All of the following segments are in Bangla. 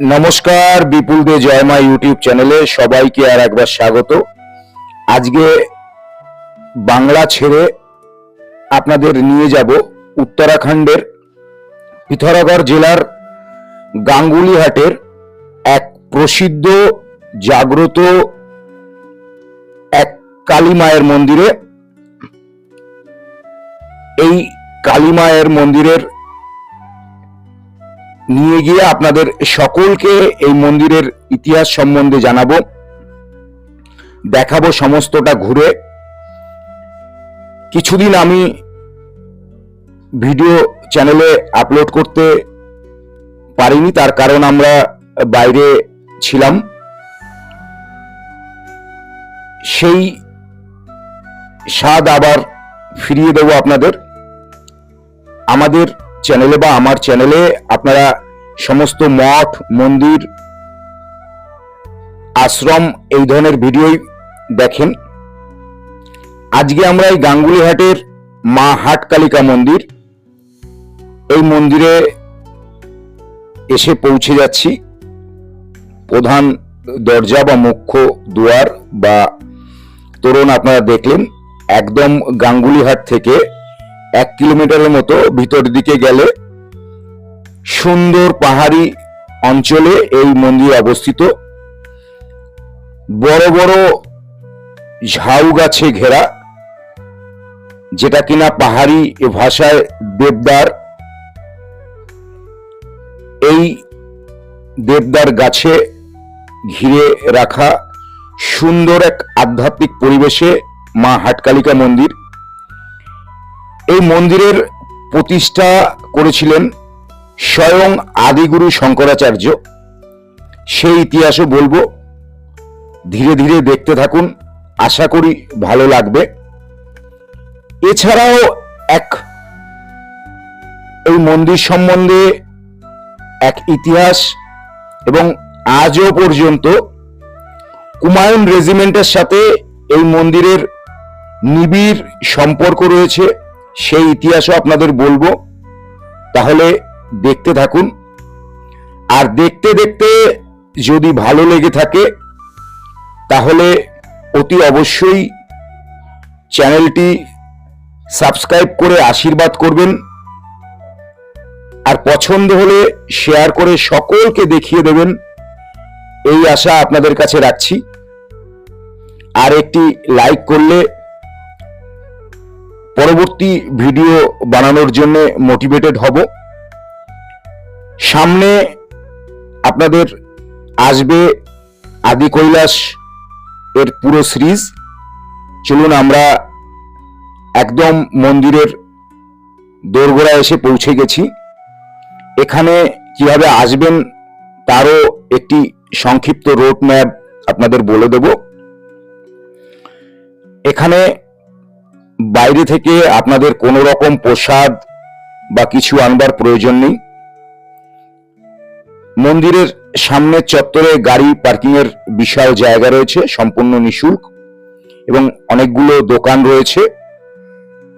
নমস্কার, বিপুল দে জয়মা ইউটিউব চ্যানেলে সবাইকে আর একবার স্বাগত। আজকে বাংলা ছেড়ে আপনাদের নিয়ে যাব উত্তরাখণ্ডের পিথরাগড় জেলার গাঙ্গুলিহাটের এক প্রসিদ্ধ, জাগ্রত এক কালী মায়ের মন্দিরে। এই কালী মায়ের মন্দিরের নিয়ে গিয়ে আপনাদের সকলকে এই মন্দিরের ইতিহাস সম্বন্ধে জানাব। দেখাবো সমস্তটা ঘুরে। কিছুদিন আমি ভিডিও চ্যানেলে আপলোড করতে পারিনি, তার কারণ আমরা বাইরে ছিলাম। সেই স্বাদ আবার ফিরিয়ে দেবো আপনাদের। আমাদের চ্যানেলে বা আমার চ্যানেলে আপনারা সমস্ত মঠ, মন্দির, আশ্রম এই ধরনের ভিডিওই দেখেন। আজকে আমরা এই গাঙ্গুলিহাটের মা হাটকালিকা মন্দির, এই মন্দিরে এসে পৌঁছে যাচ্ছি। প্রধান দরজা বা মুখ্য দুয়ার বা তোরণ আপনারা দেখলেন, একদম গাঙ্গুলিহাট থেকে এক কিলোমিটারের মতো ভিতর দিকে গেলে সুন্দর পাহাড়ি অঞ্চলে এই মন্দির অবস্থিত। বড় বড় ঝাউ গাছে ঘেরা, যেটা কিনা পাহাড়ি ভাষায় দেবদার। এই দেবদার গাছে ঘিরে রাখা সুন্দর এক আধ্যাত্মিক পরিবেশে মা হাটকালিকা মন্দির। এই মন্দিরের প্রতিষ্ঠা করেছিলেন স্বয়ং আদিগুরু শঙ্করাচার্য। সেই ইতিহাসও বলব, ধীরে ধীরে দেখতে থাকুন, আশা করি ভালো লাগবে। এছাড়াও এক, এই মন্দির সম্বন্ধে এক ইতিহাস এবং আজও পর্যন্ত কুমায়ুন রেজিমেন্টের সাথে এই মন্দিরের নিবিড় সম্পর্ক রয়েছে। সেই ইতিহাসও আপনাদের বলব। তাহলে দেখতে থাকুন। আর দেখতে দেখতে যদি ভালো লেগে থাকে, তাহলে অতি অবশ্যই চ্যানেলটি সাবস্ক্রাইব করে আশীর্বাদ করবেন। আর পছন্দ হলে শেয়ার করে সকলকে দেখিয়ে দেবেন। এই আশা আপনাদের কাছে রাখছি। আর একটি লাইক করলে পরবর্তী ভিডিও বানানোর জন্য মোটিভেটেড হব। সামনে আপনাদের আসবে আদি কৈলাস এর পুরো সিরিজ চলুন আমরা একদম মন্দিরের দোরগোড়া এসে পৌঁছে গেছি। এখানে কীভাবে আসবেন তারও একটি সংক্ষিপ্ত রোড ম্যাপ আপনাদের বলে দেব। এখানে বাইরে থেকে আপনাদের কোনো রকম প্রসাদ বা কিছু আনবার প্রয়োজন নেই? মন্দিরের সামনের চত্বরে গাড়ি পার্কিং এর বিশাল জায়গা রয়েছে, সম্পূর্ণ নিঃশুল্ক এবং অনেকগুলো দোকান রয়েছে।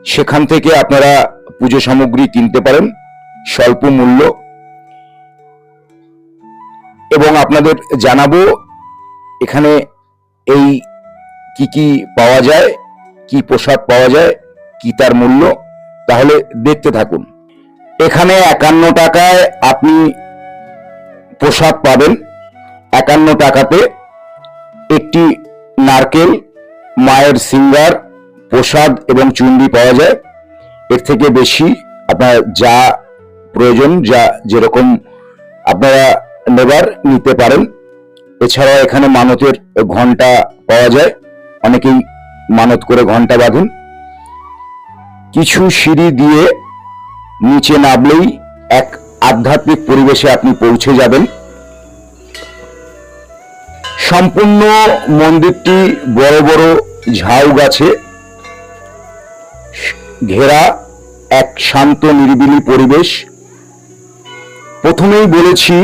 সেখান থেকে আপনারা পুজো সামগ্রী কিনতে পারেন, স্বল্প মূল্য। এবং আপনাদের জানাব, এখানে এই কি কি পাওয়া যায়। কি প্রসাদ পাওয়া যায়, কি তার মূল্য, তাহলে দেখতে থাকুন। এখানে একান্ন টাকায় আপনি প্রসাদ পাবেন। একান্ন টাকাতে একটি নারকেল, মায়ের সিঙ্গার, প্রসাদ এবং চুন্ডি পাওয়া যায়। এর থেকে বেশি আপনার যা প্রয়োজন, যা যেরকম আপনারা নেবার, নিতে পারেন। এছাড়াও এখানে মানতের ঘণ্টা পাওয়া যায়। অনেকেই মানত করে ঘণ্টা বাঁধেন। কিছু সিঁড়ি দিয়ে নিচে নামলেই এক আধ্যাত্মিক পরিবেশে আপনি পৌঁছে যাবেন। সম্পূর্ণ মন্দিরটি বড় বড় ঝাউ গাছে ঘেরা এক শান্ত নিরিবিলি পরিবেশ। প্রথমেই বলেছি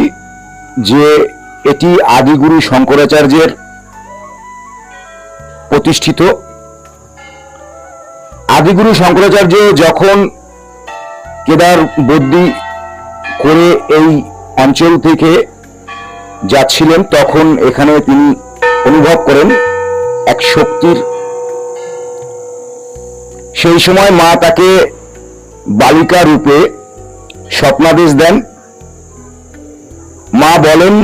যে এটি আদিগুরু শঙ্করাচার্যের প্রতিষ্ঠিত। আদিগুরু শঙ্করাচার্য যখন কেদার বদ্যি করে এই অঞ্চল থেকে যাচ্ছিলেন, তখন এখানে তিনি অনুভব করেন এক শক্তির। সেই সময় মা তাকে বালিকা রূপে স্বপ্নাদেশ দেন। মা বলেন,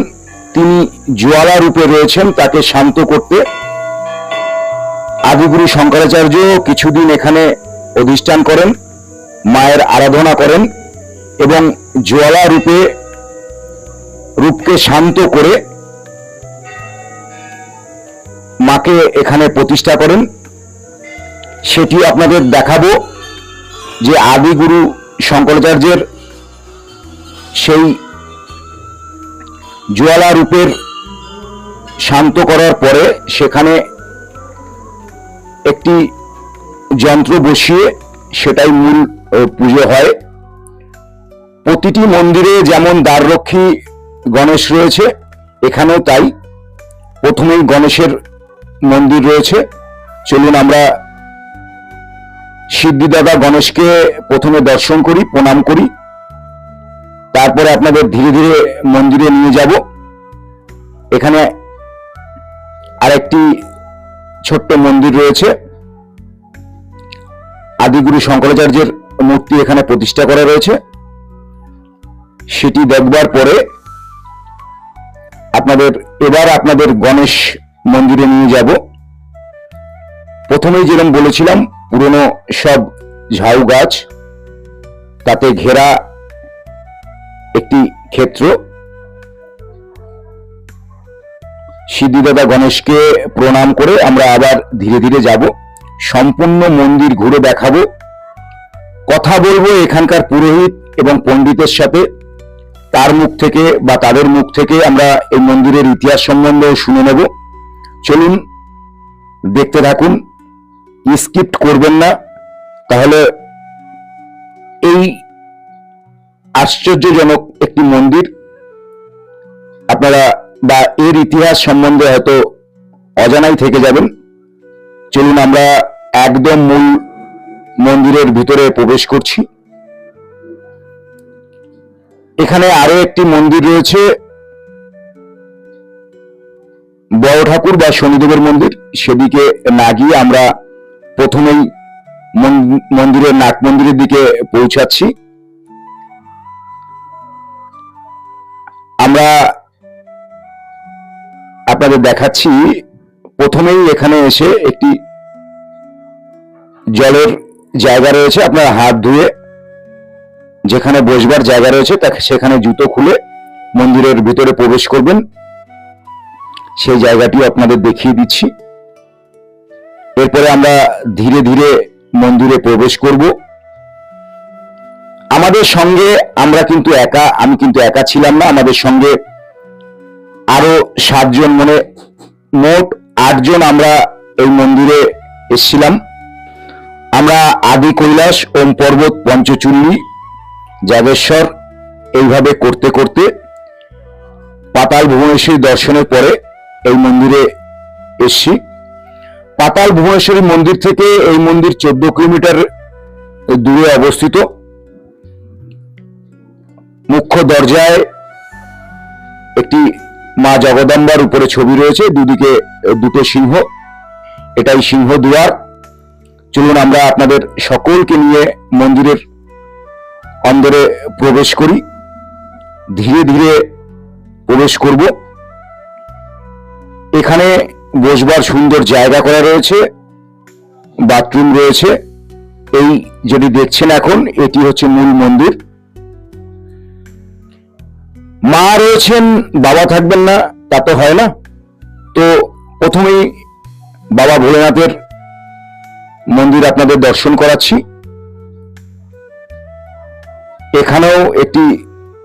তিনি জোয়ালা রূপে রয়েছেন, তাকে শান্ত করতে আদিগুরু শঙ্করাচার্য কিছুদিন এখানে অধিষ্ঠান করেন, মায়ের আরাধনা করেন এবং জোয়ালা রূপে, রূপকে শান্ত করে মাকে এখানে প্রতিষ্ঠা করেন। সেটি আপনাদের দেখাবো যে আদিগুরু শঙ্করাচার্যের সেই জোয়ালা রূপের শান্ত করার পরে সেখানে একটি যন্ত্র বসিয়ে সেটাই মূল পুজো হয়। প্রতিটি মন্দিরে যেমন দ্বাররক্ষী গণেশ রয়েছে, এখানেও তাই। প্রথমেই গণেশের মন্দির রয়েছে। চলুন আমরা সিদ্ধিদাদা গণেশকে প্রথমে দর্শন করি, প্রণাম করি। তারপরে আপনাদের ধীরে ধীরে মন্দিরে নিয়ে যাব। এখানে আরেকটি ছোট্ট মন্দির রয়েছে। আদিগুরু শঙ্করাচার্যের মূর্তি এখানে প্রতিষ্ঠা করা রয়েছে। সেটি দেখবার পরে আপনাদের, এবার আপনাদের গণেশ মন্দিরে নিয়ে যাব। প্রথমেই যেরকম বলেছিলাম, পুরনো সব ঝাউ গাছ, তাতে ঘেরা একটি ক্ষেত্র। সিদ্ধিদাদা গণেশকে প্রণাম করে আমরা আবার ধীরে ধীরে যাব। সম্পূর্ণ মন্দির ঘুরে দেখাবো। কথা বলব এখানকার পুরোহিত এবং পণ্ডিতের সাথে। তার মুখ থেকে বা তাদের মুখ থেকে আমরা এই মন্দিরের ইতিহাস সম্বন্ধেও শুনে নেব। চলুন, দেখতে থাকুন। স্কিপ্ট করবেন না। তাহলে এই আশ্চর্যজনক একটি মন্দির। আপনারা বা এর ইতিহাস সম্বন্ধে হয়তো অজানাই থেকে যাবেন। চলুন আমরা একদম মূল মন্দিরের ভিতরে প্রবেশ করছি। এখানে আরও একটি মন্দির রয়েছে। বড় ঠাকুর বা শনিদেবের মন্দির, সেদিকে না গিয়ে আমরা প্রথমেই মন- মন্দিরের নাট মন্দিরের দিকে পৌঁছাচ্ছি। আমরা আপনাদের দেখাচ্ছি, প্রথমেই এখানে এসে একটি জলের জায়গা রয়েছে, আপনার হাত ধুয়ে যেখানে বসবার জায়গা রয়েছে তা সেখানে জুতো খুলে মন্দিরের ভিতরে প্রবেশ করবেন। সেই জায়গাটি আপনাদের দেখিয়ে দিচ্ছি। এরপরে আমরা ধীরে ধীরে মন্দিরে প্রবেশ করব। আমাদের সঙ্গে আমরা কিন্তু একা, আমি কিন্তু একা ছিলাম না, আমাদের সঙ্গে আরও সাতজন মানে মোট আটজন আমরা এই মন্দিরে এসছিলাম। আমরা আদি কৈলাস ওম পর্বত পঞ্চচুল্লি যাগেশ্বর এইভাবে করতে করতে পাতাল ভুবনেশ্বরী দর্শনের পরে এই মন্দিরে এসছি। পাতাল ভুবনেশ্বরী মন্দির থেকে এই মন্দির চোদ্দ কিলোমিটার দূরে অবস্থিত। মুখ্য দরজায় একটি মা জগদম্বার উপরে ছবি রয়েছে, দুদিকে দুটো সিংহ। এটাই সিংহ দুয়ার। চলুন আমরা আপনাদের সকলকে নিয়ে মন্দিরের অন্দরে প্রবেশ করি। ধীরে ধীরে প্রবেশ করব। এখানে বসবার সুন্দর জায়গা করা রয়েছে, বাথরুম রয়েছে। এই যেটি দেখছেন এখন, এটি হচ্ছে মূল মন্দির। মা রয়েছেন, বাবা থাকবেন না, তা তো হয় না। তো প্রথমেই বাবা ভোলেনাথের মন্দির আপনাদের দর্শন করাচ্ছি। এখানেও একটি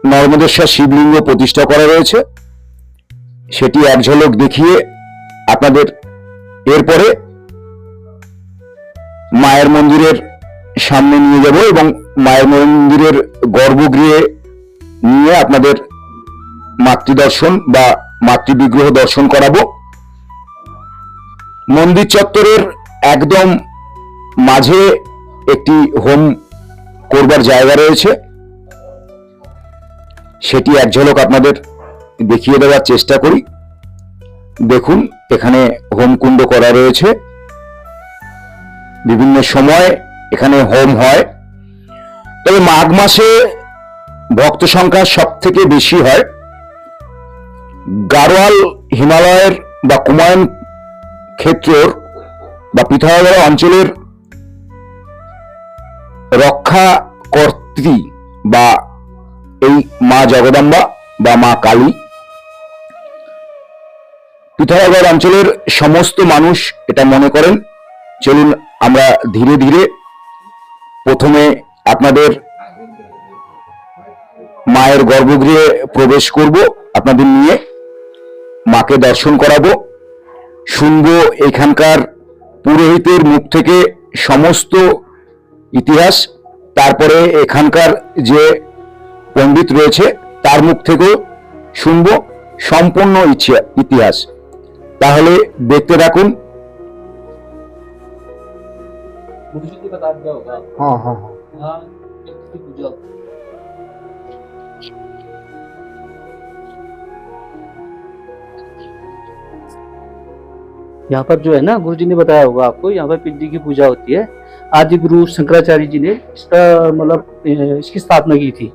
নর্মদেশ্বর শিবলিঙ্গ প্রতিষ্ঠা করা রয়েছে। সেটি এক ঝলক দেখিয়ে আপনাদের এরপরে মায়ের মন্দিরের সামনে নিয়ে যাব এবং মায়ের মন্দিরের গর্ভগৃহে নিয়ে আপনাদের মাতৃদর্শন বা মাতৃবিগ্রহ দর্শন করাবো। মন্দির চত্বরের একদম মাঝে একটি হোম করবার জায়গা রয়েছে। সেটি এক ঝলক আপনাদের দেখিয়ে দেওয়ার চেষ্টা করি। দেখুন, এখানে হোমকুণ্ড করা রয়েছে। বিভিন্ন সময় এখানে হোম হয়। তবে মাঘ মাসে ভক্ত সংখ্যা সব থেকে বেশি হয়। গাড়োয়াল হিমালয়ের বা কুমায়ুন ক্ষেত্রর বা পিথাগড়া অঞ্চলের রক্ষা কর্ত্রী বা এই মা জগদম্বা বা মা কালী পিথাগড় অঞ্চলের সমস্ত মানুষ এটা মনে করেন। চলুন আমরা ধীরে ধীরে প্রথমে আপনাদের মায়ের গর্ভগৃহে প্রবেশ করব, আপনাদের নিয়ে মাকে দর্শন করাবো শুনবো এখানকার পুরোহিতের মুখ থেকে সমস্ত ইতিহাস তারপরে এখানকার যে পণ্ডিত রয়েছে তার মুখ থেকেও শুনবো সম্পূর্ণ ইচ্ছে ইতিহাস তাহলে দেখতে রাখুন मुझे तो बता दिया होगा हाँ हाँ हाँ यहाँ पर जो है ना गुरु जी ने बताया होगा आपको यहाँ पर पिंडी की पूजा होती है आदि गुरु शंकराचार्य जी ने इसका मतलब अ, इसकी स्थापना की थी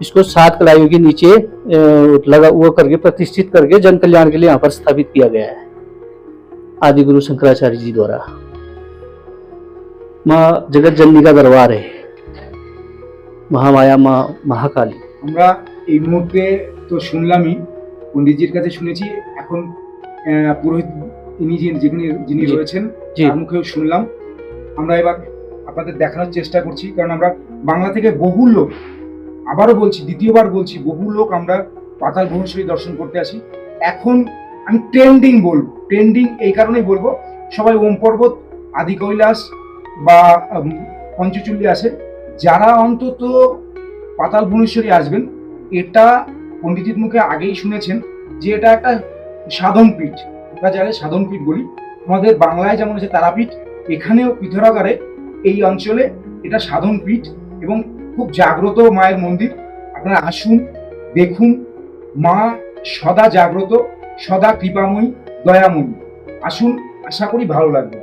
इसको सात कलाइयों के नीचे अ, लगा वो करके प्रतिष्ठित करके जन कल्याण के लिए यहाँ पर स्थापित किया गया है आदि गुरु शंकराचार्य जी द्वारा माँ जगत जननी का दरबार है महामाया माँ महाकाली আমরা এই মুহূর্তে তো শুনলামই পণ্ডিতজির কাছে শুনেছি এখন আহ, পুরোহিত ইনি যিনি যিনি রয়েছেন তার মুখেও শুনলাম। আমরা এবার আপনাদের দেখানোর চেষ্টা করছি কারণ আমরা বাংলা থেকে বহু লোক আবারও বলছি দ্বিতীয়বার বলছি বহু লোক আমরা পাতাল ভুবনেশ্বরী দর্শন করতে আসি। এখন আমি ট্রেন্ডিং বলব ট্রেন্ডিং এই কারণেই বলব সবাই ওম পর্বত আদি কৈলাস বা পঞ্চচল্লি আসে যারা অন্তত পাতাল ভুবনেশ্বরী আসবেন এটা পণ্ডিতের মুখে আগেই শুনেছেন যে এটা একটা সাধন পীঠ আমরা যারা সাধন পীঠ বলি। আমাদের বাংলায় যেমন আছে তারাপীঠ, এখানেও পিথরাগারে এই অঞ্চলে এটা সাধনপীঠ এবং খুব জাগ্রত মায়ের মন্দির। আপনারা আসুন, দেখুন, মা সদা জাগ্রত, সদা কৃপাময়ী, দয়াময়ী। আসুন, আশা করি ভালো লাগবে।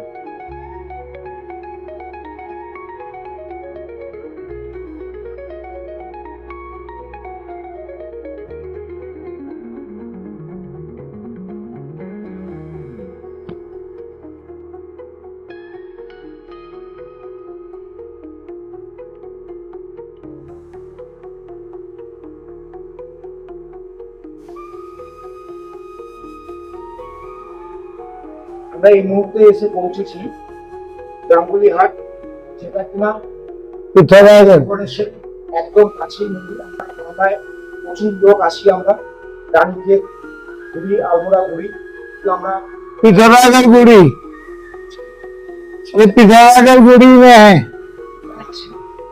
আমরা এই মুহূর্তে এসে পৌঁছেছি গাঙ্গুলি হাট যেটা কিনা একদম কাছেই মন্দির আমরা প্রচুর লোক আসি আমরা রানী গিয়ে ঘুরি আলমোড়া ঘুরি আমরা पिथौरागढ़ गुड़ी ये पिथौरागढ़ गुड़ी में है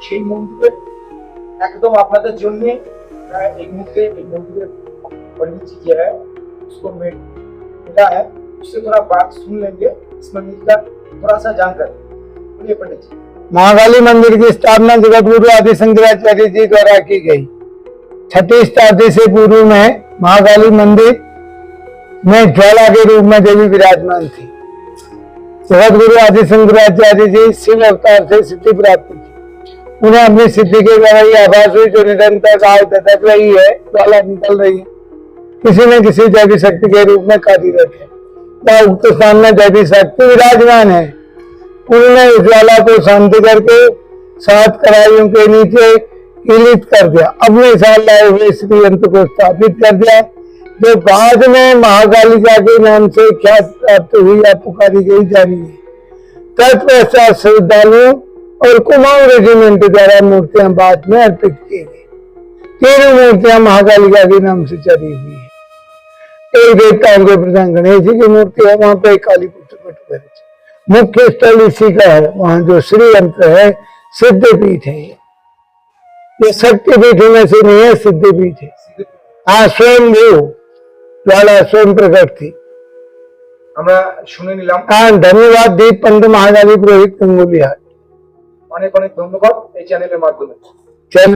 সেই মন্দিরের একদম আপনাদের জন্য এই মুহূর্তে এই মন্দিরের पंडित जी है उसको मिला है उससे थोड़ा बात सुन लेंगे। इस मंदिर का थोड़ा सा जानकारी बोलिए पंडित जी। महाकाली मंदिर की स्थापना जगत गुरु आदि शंकराचार्य जी द्वारा की गई। छठी शताब्दी से पूर्व में महाकाली मंदिर में ज्वाला के रूप में देवी विराजमान थी। जगत गुरु आदि शंकराचार्य जी शिव अवतार से सिद्धि प्राप्त की। उन्हें अपनी सिद्धि के द्वारा ये आभास हुई जो निरंतर आग दटक रही है, ज्वाला निकल रही है। किसी न किसी दैवी शक्ति के रूप में कार्यरत है। वह उक्त स्थान में दैवी शक्ति विराजमान है। उन्होंने इस ज्वाला को शांति करके सात कड़ाइयों के नीचे कीलित कर दिया। अपने साथ लाए हुए श्री यंत्र को स्थापित कर दिया। जो बाद में महाकालिका के नाम से ख्यात प्राप्त हुई या पुकारी गई जा रही है। तत्पश्चात श्रद्धालुओं और कुमाऊं रेजिमेंट द्वारा मूर्तियाँ बाद में अर्पित की गई। तीनों मूर्तियाँ महाकालिका के नाम से चली हुई है। एक देवताओं के प्रधान गणेश जी की मूर्ति है वहां पे काली पुत्र पटुकर मुख्य स्थल इसी का है वहां जो श्री यंत्र है सिद्धपीठ है ये ये शक्तिपीठ में से नहीं है सिद्धपीठ है हाँ स्वयं भू ज्वाला स्वयं प्रकट थी আমরা শুনে নিলাম हाँ धन्यवाद दीप पंत महाकाली पुरोहित गंगुली हाट অনেক অনেক ধন্যবাদ এই চ্যানেলের মাধ্যমে चल